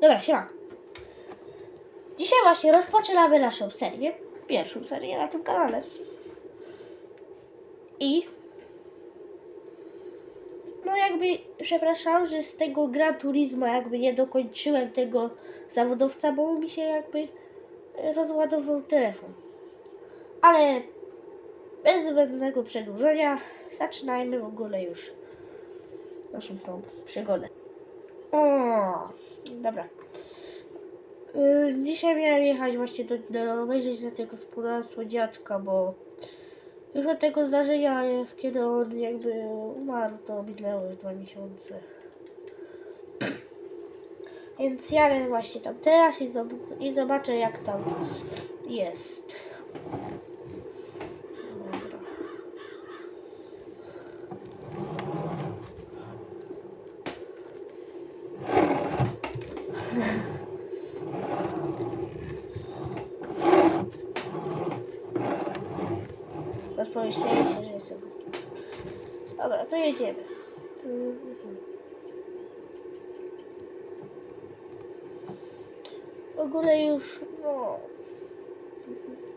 Dobra, siema. Dzisiaj właśnie rozpoczynamy naszą serię. Pierwszą serię na tym kanale. I... No jakby, przepraszam, że z tego Gran Turismo jakby nie dokończyłem tego zawodowca, bo mi się jakby rozładował telefon. Ale bez zbędnego przedłużenia zaczynajmy w ogóle już naszą tą przygodę. O, dobra. Y, Dzisiaj miałem jechać właśnie do, do obejrzeć na tego gospodarstwo dziadka, bo już od tego zdarzenia, kiedy on jakby umarł, to minęło już dwa miesiące. Więc jadę właśnie tam teraz i, zob- i zobaczę jak tam jest. Rozpowieszcie się, że jestem. Dobra, to jedziemy. W ogóle już, no...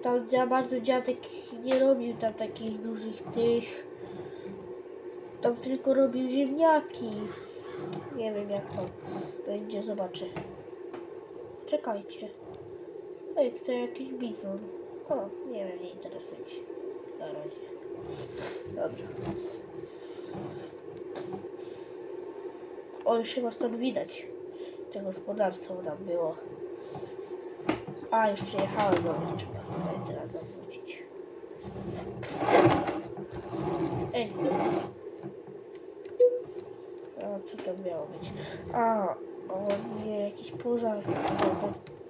Tam za bardzo dziadek nie robił tam takich dużych tych. Tam tylko robił ziemniaki. Nie wiem jak to będzie, zobaczę. Czekajcie. Ej, tutaj jakiś bizon. O, nie wiem, nie interesuje się. Razie. Dobra. O, już chyba stąd widać. Te gospodarstwo tam było. A, już przyjechałem, no trzeba tutaj teraz zawrócić. Ej. A, co to miało być? A, o nie, jakiś pożar.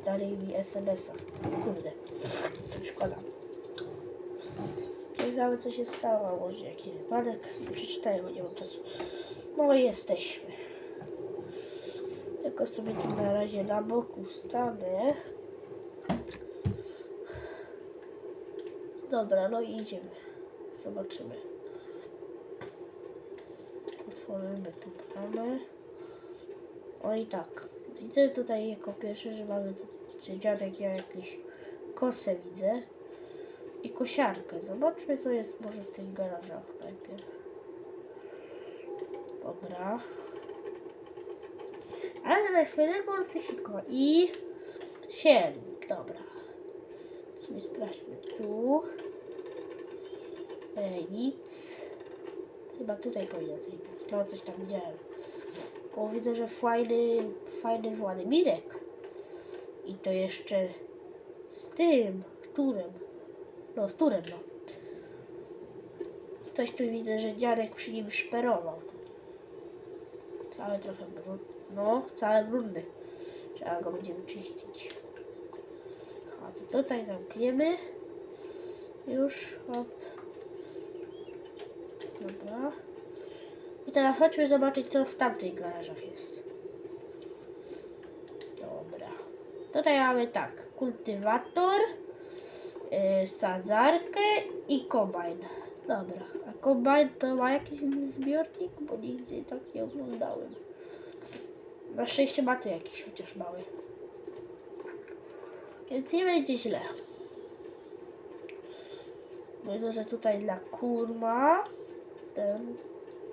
Dali mi SMS-a. Kurde, szkoda. Ciekawe co się stało, może jakiś wypadek. Nie przeczytałem, bo nie mam czasu. No jesteśmy. Tylko sobie tu na razie na boku stanę. Dobra, no i idziemy. Zobaczymy. Otworzymy tu bramę. O i tak. Widzę tutaj jako pierwsze, że mamy tu, dziadek miał jakieś kosę widzę. Kosiarkę. Zobaczmy co jest może w tych garażach najpierw. Dobra. Ale na chwilę golfisiko i siewnik. Dobra. Sobie sprawdźmy tu. Ej, nic. Chyba tutaj powinno coś być. No coś tam widziałem. O, widzę, że fajny, fajny Władimirek. I to jeszcze z tym, turem. No, z turem, no. Coś tu widzę, że dziadek przy nim szperował. Cały trochę brudny. No, cały brudny. Trzeba go będziemy czyścić. A to tutaj zamkniemy. Już, hop. Dobra. I teraz chodźmy zobaczyć, co w tamtych garażach jest. Dobra. Tutaj mamy tak. Kultywator, sadzarkę i kombajn. Dobra. A kombajn to ma jakiś zbiornik? Bo nigdy tak nie oglądałem. Na szczęście ma tu jakiś chociaż mały. Więc nie będzie źle. Myślę, że tutaj dla kur ma ten,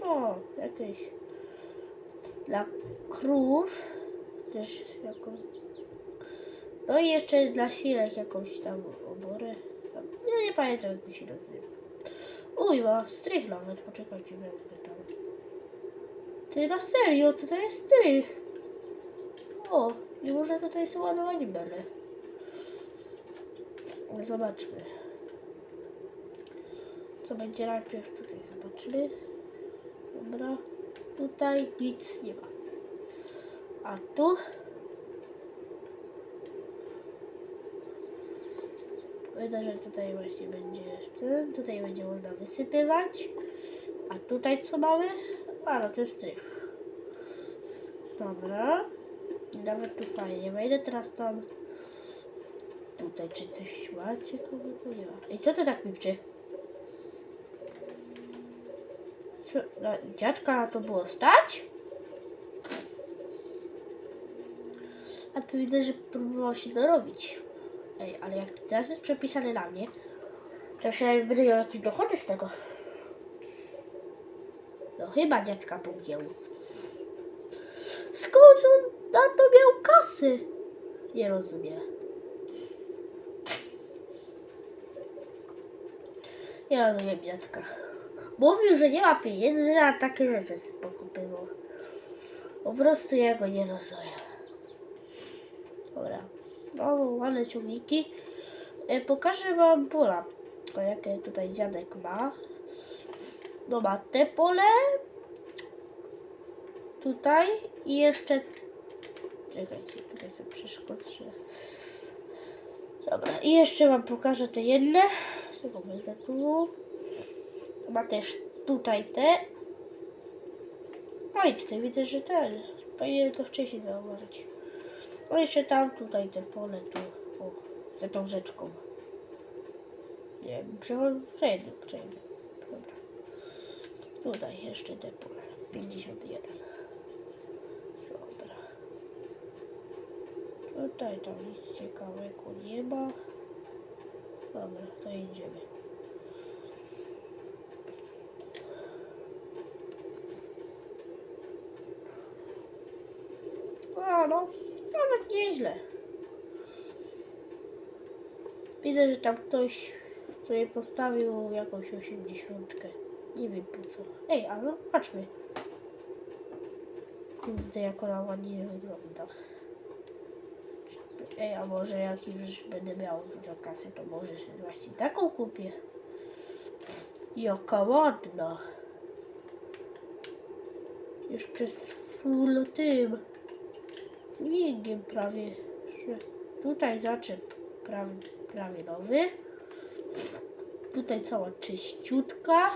no, jakieś dla krów też jaką no i jeszcze dla silek jakąś tam oborę. Tam, nie, pamiętam jak to się nazywa. Uj, ma strych nawet, poczekajcie, wezmę tam ty na serio, tutaj jest strych. O, i można tutaj sobie ładować belę no, zobaczmy. Co będzie najpierw tutaj zobaczymy. Dobra, tutaj nic nie ma. A tu widzę, że tutaj właśnie będzie jeszcze, tutaj będzie można wysypywać. A tutaj co mamy? A no to jest strych. Dobra. Nawet tu fajnie. Wejdę teraz tam. Tutaj czy coś macie? Kogo nie ma. I co to tak pipczy? Co, na dziadka to było stać? A tu widzę, że próbował się dorobić. Ej, ale jak teraz jest przepisane na mnie, to się będę miał jakieś dochody z tego. No chyba dziadka pogięł. Skąd on na to miał kasy? Nie rozumiem. Nie rozumiem dziadka. Mówił, że nie ma pieniędzy, a takie rzeczy pokupywał. Po prostu ja go nie rozumiem. No, ładne ciągniki. E, pokażę wam pola. Jakie tutaj dziadek ma. No ma te pole. Tutaj i jeszcze... Czekajcie, tutaj sobie przeszkodzę. Dobra, i jeszcze wam pokażę te jedne. Tylko wezmę tu. Ma też tutaj te. No i tutaj widzę, że ten. Powinienem to wcześniej zauważyć. No jeszcze tam, tutaj te pole tu. O, za tą rzeczką. Nie wiem, przechodzę, przejdę, przejdę. Dobra. Tutaj jeszcze te pole. 51. Dobra. Tutaj tam nic ciekawego nie ma. Dobra, to idziemy. A no, nawet nieźle. Widzę, że tam ktoś sobie postawił jakąś osiemdziesiątkę. Nie wiem po co. Ej, a zobaczmy. Kurde, jak ona ładnie wygląda. Ej, a może jak już będę miał dużo kasy, to może sobie właśnie taką kupię. Jaka ładna. Jeszcze z full tym. Wingiem prawie, tutaj zaczep prawie, prawie nowy. Tutaj cała czyściutka.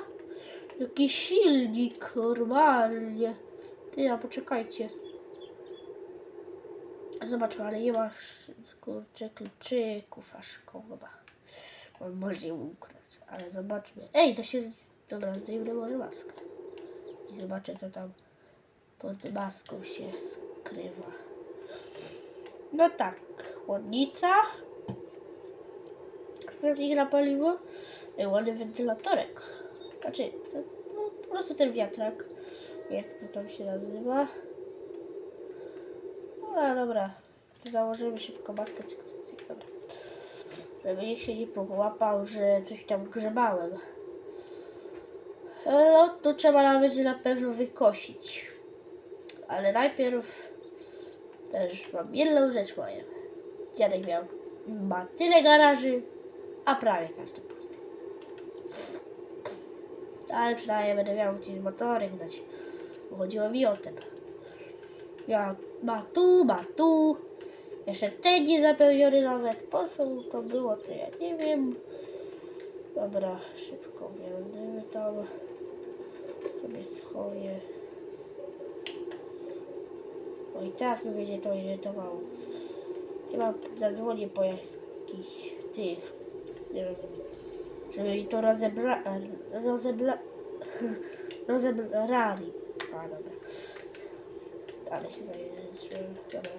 Jakiś silnik normalnie. Ty, a poczekajcie. Zobaczmy, ale nie ma kurczę kluczyków, a szkoda. On może ją ukraść, ale zobaczmy. Ej, to się... Dobra, zdejmę może maskę. I zobaczę, co tam pod maską się skrywa. No tak, chłodnica. Chłodnik na paliwo. Ej, ładny wentylatorek. Znaczy, no, no, po prostu ten wiatrak. Jak to tam się nazywa. No dobra, założymy szybko maskę, cyk, cyk, cyk, dobra. Żeby nikt się nie połapał, że coś tam grzebałem. No, to trzeba będzie na pewno wykosić. Ale najpierw też mam jedną rzecz moją. Dziadek miał, ma tyle garaży, a prawie każdy pusty. Ale przynajmniej będę miał gdzieś motorek dać. Bo chodziło mi o tym. Ja ma tu, ma tu. Jeszcze ten nie zapełniony nawet. Po co to było, to ja nie wiem. Dobra, szybko będziemy tam sobie schoję. O i tak mi będzie to irytowało. Chyba zadzwonię po jakichś tych, nie wiem, żeby mi to rozebra... rozebra... rozebrali. A, dobra. Ale się zajeżdżam. Dobra.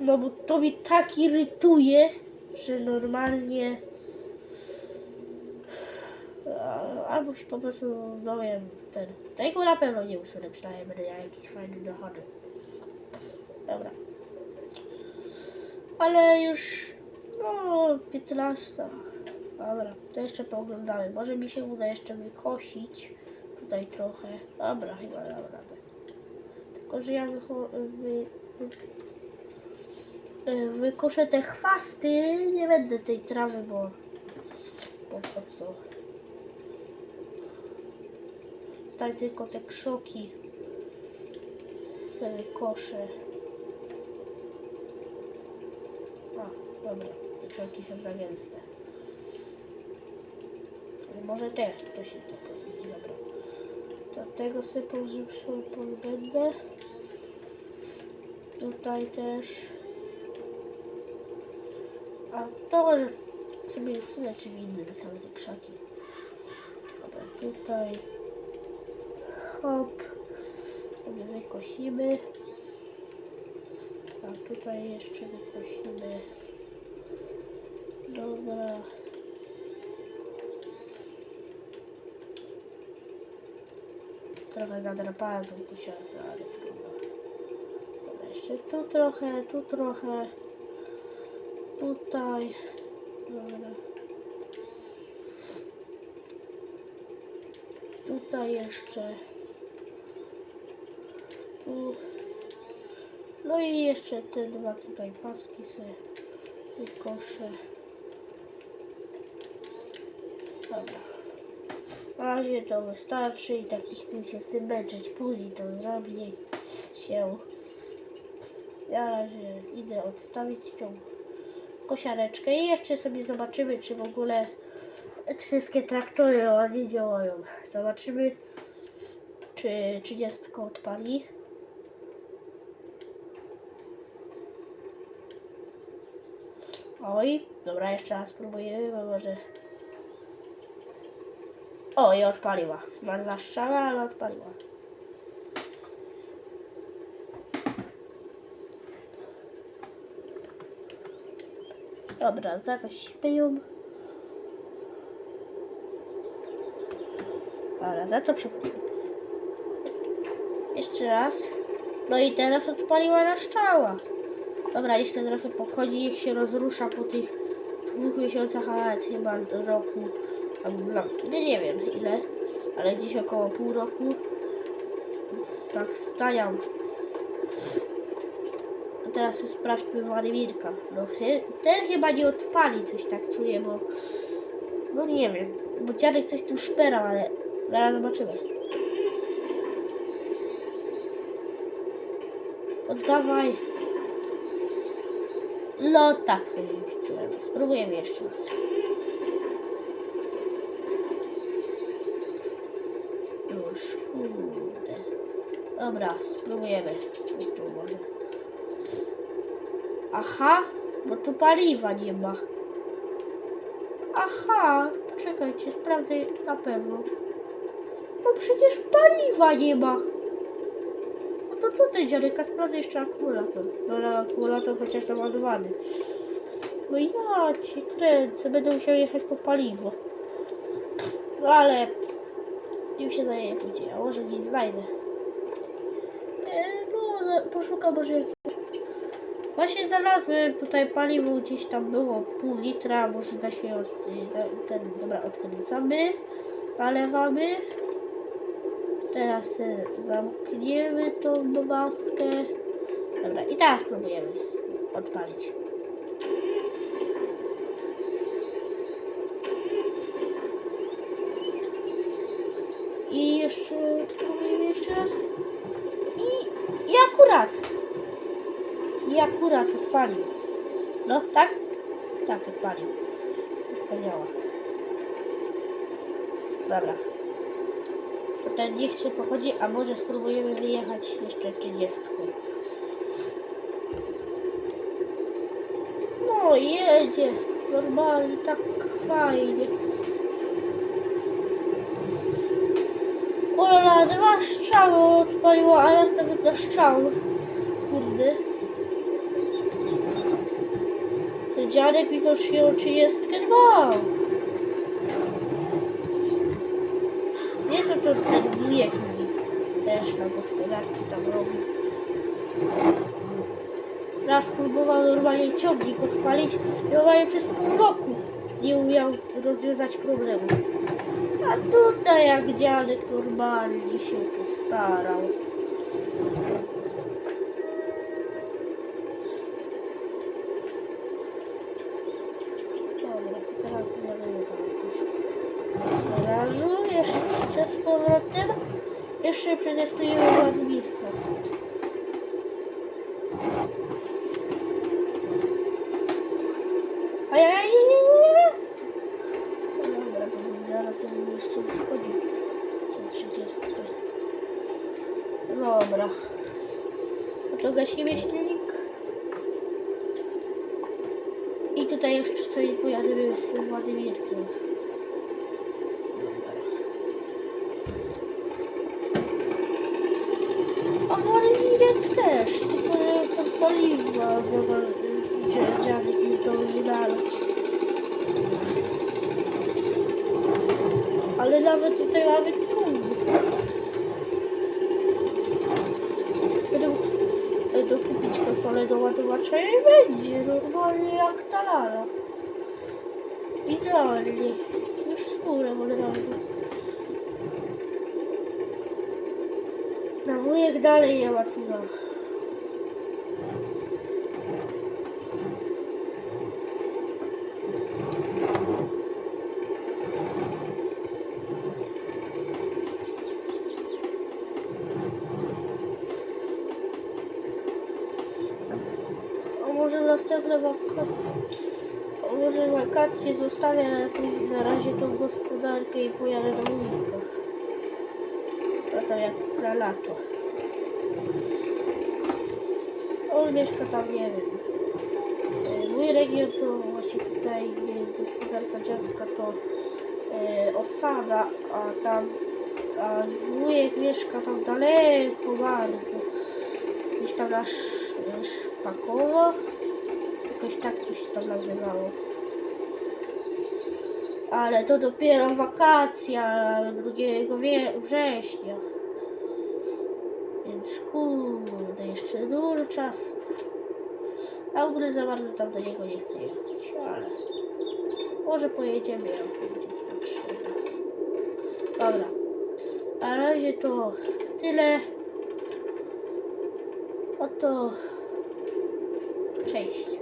No bo to mnie tak irytuje, że normalnie a- albo się po prostu, no wiem, ten, tego na pewno nie usunę, przynajmniej będę miał jakieś fajne dochody. Dobra. Ale już, no, 15. Dobra, to jeszcze pooglądamy. Może mi się uda jeszcze wykosić tutaj trochę. Dobra, chyba dam radę. Tylko, że ja wy, wy, wykoszę te chwasty, nie będę tej trawy, bo po co. Tutaj tylko te krzoki sobie koszę. A, dobra, te krzoki są za gęste. Może też to się to pozwoli, dobra. Do tego sobie pozbędę. Tutaj też. A to może sobie usunę czym innym tam te krzaki. Dobra, tutaj. Hop. Sobie wykosimy. A tutaj jeszcze wykosimy. Dobra. Trochę zadrapałem tą kusiarkę, ale trudno. Dobra, jeszcze tu trochę, tu trochę. Tutaj. Dobra. Tutaj jeszcze. Tu. No i jeszcze te dwa tutaj paski sobie wykoszę. Dobra. Na razie to wystarczy i tak chcę się z tym męczyć. Później to zrobię się. Ja razie idę odstawić tą kosiareczkę i jeszcze sobie zobaczymy, czy w ogóle wszystkie traktory ładnie działają. Zobaczymy, czy 30 odpali. Oj, dobra, jeszcze raz spróbujemy, bo może... O, i odpaliła. Marna strzała, ale odpaliła. Dobra, zagasimy ją. Dobra, za to przepraszam. Jeszcze raz. No i teraz odpaliła na strzała. Dobra, jeszcze trochę pochodzi, niech się rozrusza po tych dwóch miesiącach, a nawet chyba do roku. No, nie, nie wiem ile, ale dziś około pół roku. Tak stają. A teraz sprawdźmy Władimirka. No, ten chyba nie odpali, coś tak czuję, bo... No nie wiem, bo dziadek coś tu szperał, ale zaraz zobaczymy. Oddawaj. No tak sobie czułem. Spróbujemy jeszcze raz. Już, kurde. Dobra, spróbujemy. Coś tu może. Aha, bo tu paliwa nie ma. Aha, czekajcie, sprawdzę na pewno. No przecież paliwa nie ma. No ty dziadyka, sprawdzę jeszcze akumulator. No akumulator chociaż naładowany. No ja cię kręcę, będę musiał jechać po paliwo. No ale nim się zajęję później, a może nie znajdę. E, no, za- poszukam może jak... Właśnie znalazłem tutaj paliwo, gdzieś tam było pół litra, może da się od, ten, dobra, odkręcamy, nalewamy. Teraz y, zamkniemy tą maskę. Dobra, i teraz spróbujemy odpalić. I jeszcze spróbujemy jeszcze raz. I, i akurat. I akurat odpalił. No, tak? Tak, odpalił. Wszystko działa. Dobra. To niech się pochodzi, a może spróbujemy wyjechać jeszcze 30. No, jedzie. Normalnie, tak fajnie. Ola, dwa strzały odpaliło, a następne strzały. Kurde. Ten Dziadek mi to przyjął 32. Nie są to ten wujek też na gospodarce tam robi. Raz próbował normalnie ciągnik odpalić i normalnie przez pół roku nie umiał rozwiązać problemu. A tutaj jak dziadek normalnie się postarał. Dobra, to teraz będziemy tam jakoś w garażu, jeszcze z powrotem. Jeszcze przetestujemy Władimirka. Ajajaj, no dobra, zaraz jeszcze wchodzi. 30. Dobra. No to gasimy silnik. I tutaj jeszcze sobie pojadę z Władimirkiem. Dobra. A Marlinek też, tylko że paliwa, gdzie dziadek nie zdąży nalać. Ale nawet tutaj mamy tłum. Będę mógł dokupić konsolę do ładowacza i będzie normalnie jak ta lala. Idealnie. Już skórę od razu. Na wujek dalej nie ma tuza. A może następne wakacje... Wakacje zostawię na, razie tą gospodarkę i pojadę do wujka. A to jak na lato. On mieszka tam, nie wiem. E, Mój region to właśnie tutaj, gospodarka dziadka, to e, osada, a tam, a wujek mieszka tam daleko bardzo. Gdzieś tam na Sz- Szpakowo. Jakoś tak to się tam nazywało. Ale to dopiero wakacja 2 wie- września. Więc kurde, jeszcze dużo czasu. A w ogóle za bardzo tam do niego nie chcę jechać, ale może pojedziemy jak będzie potrzeba. Dobra. Na razie to tyle. Oto cześć.